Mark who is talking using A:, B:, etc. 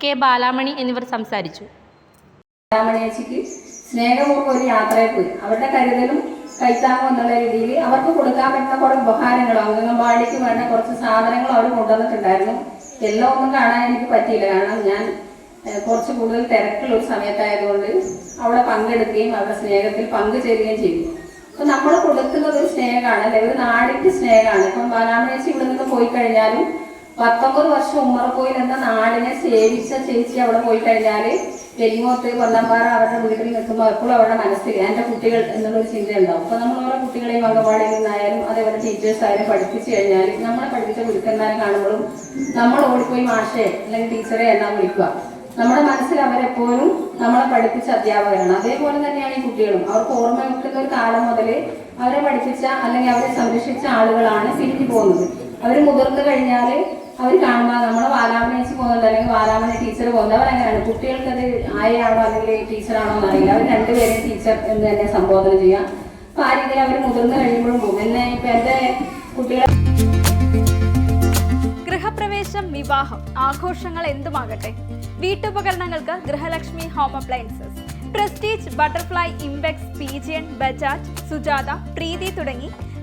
A: K Balamani എന്നിവർ സംസാരിച്ചു.
B: രാമണേച്ചിക്ക് സ്നേഹപൂർവം ഒരു പോയി. അവരുടെ കരുതലും കൈത്താങ്ങും എന്നുള്ള രീതിയിൽ അവർക്ക് കൊടുക്കാൻ പറ്റുന്ന കുറേ ഉപഹാരങ്ങളും അംഗനവാടിക്ക് വേണ്ട കുറച്ച് സാധനങ്ങൾ അവർ കൊണ്ടുവന്നിട്ടുണ്ടായിരുന്നു. എല്ലാം ഒന്നും കാണാൻ എനിക്ക് പറ്റിയില്ല. കാരണം ഞാൻ കുറച്ച് കൂടുതൽ തിരക്കുള്ള ഒരു സമയത്തായതുകൊണ്ട് അവിടെ പങ്കെടുക്കുകയും അവരുടെ സ്നേഹത്തിൽ പങ്കുചേരുകയും ചെയ്തു. അപ്പൊ നമ്മൾ കൊടുക്കുന്നത് ഒരു സ്നേഹമാണ് അല്ലെങ്കിൽ ഒരു നാടിന്റെ സ്നേഹമാണ്. ഇപ്പം ബാലാമണേച്ചി ഇവിടെ നിന്ന് പോയി കഴിഞ്ഞാലും പത്തൊമ്പത് വർഷം ഉമ്മറക്കോയിൽ എന്ന നാടിനെ സേവിച്ച ചേച്ചി അവിടെ പോയി കഴിഞ്ഞാൽ വെലിമോത്ത് കൊല്ലമ്പാറ അവരുടെ വീട്ടിൽ നിൽക്കുമ്പോൾ എപ്പോഴും അവരുടെ മനസ്സിൽ എന്റെ കുട്ടികൾ എന്നുള്ളൊരു ചിന്ത ഉണ്ടാവും അപ്പൊ നമ്മൾ ഓരോ കുട്ടികളെയും അംഗൻവാടിയിൽ നിന്നായാലും അതേപോലെ ടീച്ചേഴ്സ് ആയാലും പഠിപ്പിച്ചു കഴിഞ്ഞാൽ നമ്മളെ പഠിപ്പിച്ച ഗുരുക്കന്മാരെ കാണുമ്പോഴും നമ്മൾ ഓടിപ്പോയി മാഷെ അല്ലെങ്കിൽ ടീച്ചറെ എന്നാ വിളിക്കുക. നമ്മുടെ മനസ്സിൽ അവരെപ്പോഴും നമ്മളെ പഠിപ്പിച്ച അധ്യാപകരാണ്. അതേപോലെ തന്നെയാണ് ഈ കുട്ടികളും. അവർക്ക് ഓർമ്മ വെക്കുന്ന ഒരു കാലം മുതൽ അവരെ പഠിപ്പിച്ച അല്ലെങ്കിൽ അവരെ സംരക്ഷിച്ച ആളുകളാണ് പിരിഞ്ഞു പോകുന്നത്. അവർ മുതിർന്നു കഴിഞ്ഞാൽ അവർ കാണുമ്പോൾ നമ്മളെ വാലാമണേച്ച് പോകുന്നുണ്ട് അല്ലെങ്കിൽ വാലാമണി ടീച്ചർ പോകുന്നത് അവരങ്ങനെയാണ് കുട്ടികൾക്ക് അത് ആയാണോ അല്ലെങ്കിൽ ടീച്ചറാണോ എന്നറിയില്ല. അവർ രണ്ടുപേരെയും ടീച്ചർ എന്ന് തന്നെ സംബോധന ചെയ്യാം. അപ്പം ആ രീതിയിൽ അവർ മുതിർന്നു കഴിയുമ്പോഴും പോകും. എന്നെ ഇപ്പം എന്റെ കുട്ടികളെ
C: ഗൃഹപ്രവേശം വിവാഹം ആഘോഷങ്ങൾ എന്തുമാകട്ടെ? വീട്ടുപകരണങ്ങൾക്ക് Grihalakshmi home appliances Prestige Butterfly Impex Pigeon Bajaj Sujata Preethi തുടങ്ങി